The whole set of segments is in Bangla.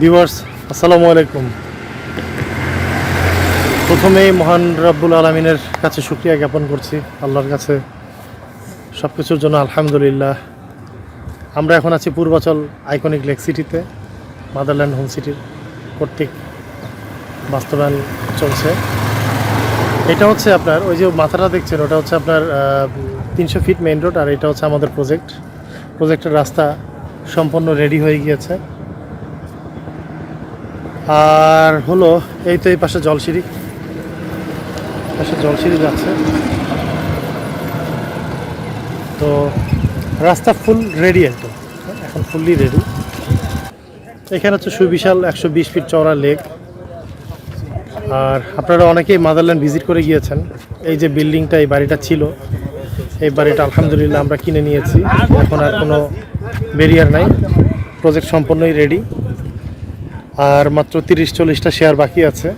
ভিউয়ার্স, আসসালামু আলাইকুম। প্রথমেই মহান রাব্বুল আলমিনের কাছে শুক্রিয়া জ্ঞাপন করছি, আল্লাহর কাছে। সব কিছুর জন্য আলহামদুলিল্লাহ। আমরা এখন আছি পূর্বাচল আইকনিক লেক সিটিতে, মাদারল্যান্ড হোম সিটির কর্তৃক বাস্তবায়ন চলছে। এটা হচ্ছে আপনার, ওই যে মাথাটা দেখছেন, ওটা হচ্ছে আপনার তিনশো ফিট মেইন রোড, আর এটা হচ্ছে আমাদের প্রজেক্ট। প্রজেক্টের রাস্তা সম্পূর্ণ রেডি হয়ে গিয়েছে। আর হলো এই তো এই পাশে জলসিঁড়ি। পাশে জলসিঁড়ি যাচ্ছে। তো রাস্তা ফুল রেডি একদম। এখন ফুললি রেডি এখানে হচ্ছে সুবিশাল একশো বিশ ফিট চওড়া লেক আর আপনারা অনেকেই মাদারল্যান্ড ভিজিট করে গিয়েছেন। এই যে বিল্ডিংটা এই বাড়িটা ছিল। এই বাড়িটা আলহামদুলিল্লাহ আমরা কিনে নিয়েছি। এখন আর কোনো ব্যারিয়ার নাই। প্রজেক্ট সম্পূর্ণই রেডি আর মাত্র তিরিশ চল্লিশটা শেয়ার বাকি আছে।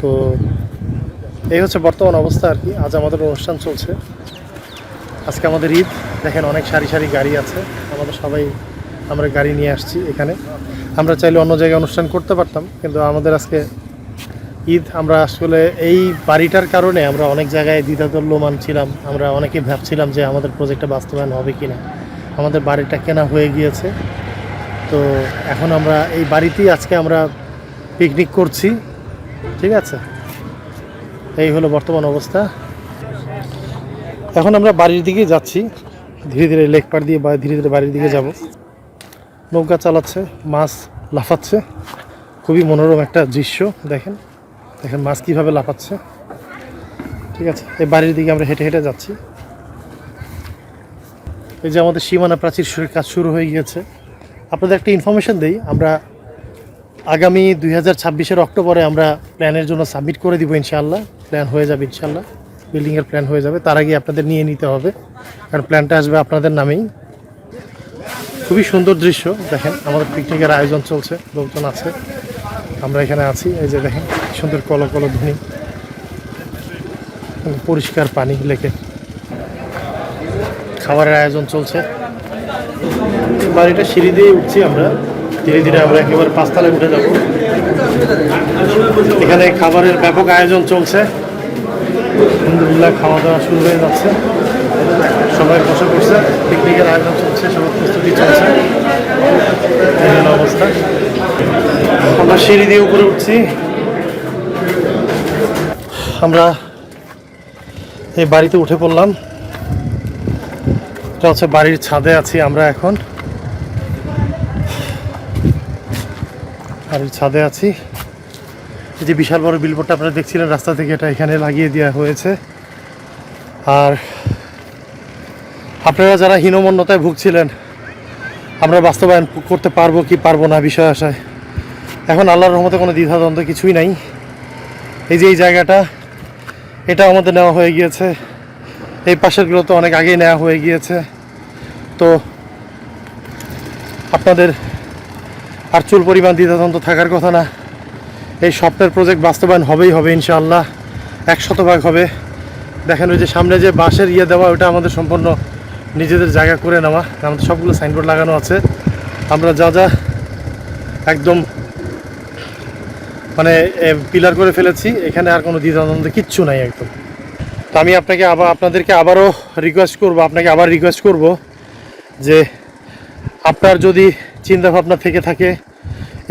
তো এই হচ্ছে বর্তমান অবস্থা আর কি। আজ আমাদের অনুষ্ঠান চলছে। আজকে আমাদের ঈদ। দেখেন অনেক সারি সারি গাড়ি আছে। আমাদের সবাই, আমরা গাড়ি নিয়ে আসছি এখানে। আমরা চাইলে অন্য জায়গায় অনুষ্ঠান করতে পারতাম, কিন্তু আমাদের আজকে ঈদ। আমরা আসলে এই বাড়িটার কারণে আমরা অনেক জায়গায় দ্বিধাদ্বন্দ্বমান ছিলাম। আমরা অনেকে ভাবছিলাম যে আমাদের প্রজেক্টটা বাস্তবায়ন হবে কি না আমাদের বাড়িটা কেনা হয়ে গিয়েছে। তো এখন আমরা এই বাড়িতেই আজকে আমরা পিকনিক করছি। ঠিক আছে? এই হলো বর্তমান অবস্থা। এখন আমরা বাড়ির দিকে যাচ্ছি। ধীরে ধীরে লেক পাড় দিয়ে বা ধীরে ধীরে বাড়ির দিকে যাব। নৌকা চালাচ্ছে, মাছ লাফাচ্ছে। খুবই মনোরম একটা দৃশ্য, দেখেন। দেখেন মাছ কীভাবে লাফাচ্ছে। ঠিক আছে? এই বাড়ির দিকে আমরা হেঁটে হেঁটে যাচ্ছি। এই যে আমাদের সীমানা প্রাচীর কাজ শুরু হয়ে গিয়েছে। আপনাদের একটা ইনফরমেশন দিই। আমরা আগামী দুই হাজার ছাব্বিশের অক্টোবরে আমরা প্ল্যানের জন্য সাবমিট করে দিব ইনশাআল্লাহ। প্ল্যান হয়ে যাবে ইনশাআল্লাহ। বিল্ডিংয়ের প্ল্যান হয়ে যাবে। তার আগে আপনাদের নিয়ে নিতে হবে। কারণ প্ল্যানটা আসবে আপনাদের নামেই। খুবই সুন্দর দৃশ্য। দেখেন, আমাদের পিকনিকের আয়োজন চলছে। লোকজন আছে। আমরা এখানে আছি। এই যে দেখেন, সুন্দর কল কল ধ্বনি। পরিষ্কার পানি লেকে। খাবারের আয়োজন চলছে। বাড়িটা সিঁড়ি দিয়ে উঠছি আমরা। ধীরে ধীরে আমরা একেবারে পাঁচতলায় উঠে যাব। এখানে খাবারের ব্যাপক আয়োজন চলছে। আলহামদুলিল্লাহ খাওয়া দাওয়া শুরু হয়ে যাচ্ছে। সবাই বসে পড়ছে। পিকনিকের আয়োজন চলছে, সবার প্রস্তুতি চলছে। অবস্থা। আমরা সিঁড়ি দিয়ে উপরে উঠছি। আমরা এই বাড়িতে উঠে পড়লাম। এটা হচ্ছে বাড়ির ছাদে আছি আমরা এখন। বাড়ির ছাদে আছি। এই যে বিশাল বড় বিলবোর্ডটা আপনারা দেখছিলেন, রাস্তা থেকে এটা এখানে লাগিয়ে দেওয়া হয়েছে। আর আপনারা যারা হীনমন্যতায় ভুগছিলেন, আমরা বাস্তবায়ন করতে পারব কি পারব না বিষয় আশায়। এখন আল্লাহর রহমতে কোনো দ্বিধাদ্বন্দ্ব কিছুই নাই। এই যে এই জায়গাটা এটা আমাদের নেওয়া হয়ে গিয়েছে। এই পাশেরগুলো তো অনেক আগেই নেওয়া হয়ে গিয়েছে। তো আপনাদের আর চুল পরিমাণ দ্বিধাদ্বন্দ্ব থাকার কথা না। এই স্বপ্নের প্রজেক্ট বাস্তবায়ন হবেই হবে, ইনশাআল্লাহ। এক শতভাগ হবে। দেখেন ওই যে সামনে যে বাঁশের ইয়ে দেওয়া, ওটা আমাদের সম্পূর্ণ নিজেদের জায়গা করে নেওয়া। আমাদের সবগুলো সাইনবোর্ড লাগানো আছে। আমরা যা যা একদম মানে পিলার করে ফেলেছি, এখানে আর কোনো দ্বিধাদ্বন্দ্ব কিচ্ছু নাই একদম। তো আমি আপনাকে আবার, আপনাদেরকে আবারও রিকোয়েস্ট করব, আপনাকে আবার রিকোয়েস্ট করব যে আপনার যদি চিন্তাভাবনা থেকে থাকে,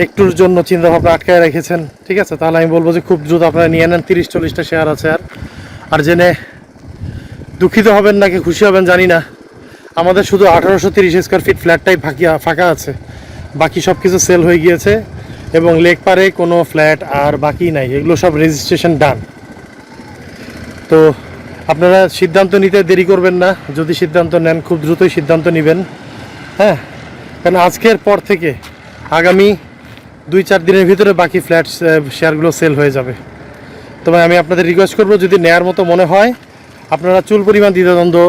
একটুর জন্য চিন্তাভাবনা আটকায় রেখেছেন, ঠিক আছে? তাহলে আমি বলব যে খুব দ্রুত আপনারা নিয়ে নেন তিরিশ চল্লিশটা শেয়ার আছে আর। আর জেনে দুঃখিত হবেন নাকি খুশি হবেন জানি না। আমাদের শুধু আঠারোশো তিরিশ স্কোয়ার ফিট ফ্ল্যাটটাই ফাঁকি, ফাঁকা আছে। বাকি সব কিছু সেল হয়ে গিয়েছে এবং লেক পারে কোনো ফ্ল্যাট আর বাকি নাই। এগুলো সব রেজিস্ট্রেশন ডান তো আপনারা সিদ্ধান্ত নিতে দেরি করবেন না। যদি সিদ্ধান্ত নেন, খুব দ্রুতই সিদ্ধান্ত নেবেন। হ্যাঁ? কারণ আজকের পর থেকে আগামী দুই চার দিনের ভিতরে বাকি ফ্ল্যাট শেয়ারগুলো সেল হয়ে যাবে। তবে আমি আপনাদের রিকোয়েস্ট করব, যদি নেয়ার মতো মনে হয়, আপনারা চুল পরিমাণ দ্বিধাদ্বন্দ্ব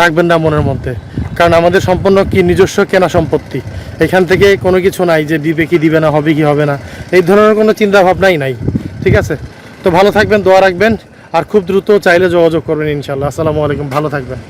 রাখবেন না মনের মধ্যে। কারণ আমাদের সম্পূর্ণ কি নিজস্ব কেনা সম্পত্তি। এখান থেকে কোনো কিছু নাই যে দিবে কি দিবে না, হবে কি হবে না। এই ধরনের কোনো চিন্তা ভাবনাই নাই, ঠিক আছে? তো ভালো থাকবেন, দোয়া রাখবেন, আর খুব দ্রুত চাইলে যোগাযোগ করবেন ইনশাল্লাহ আসসালামু আলাইকুম, ভালো থাকবেন।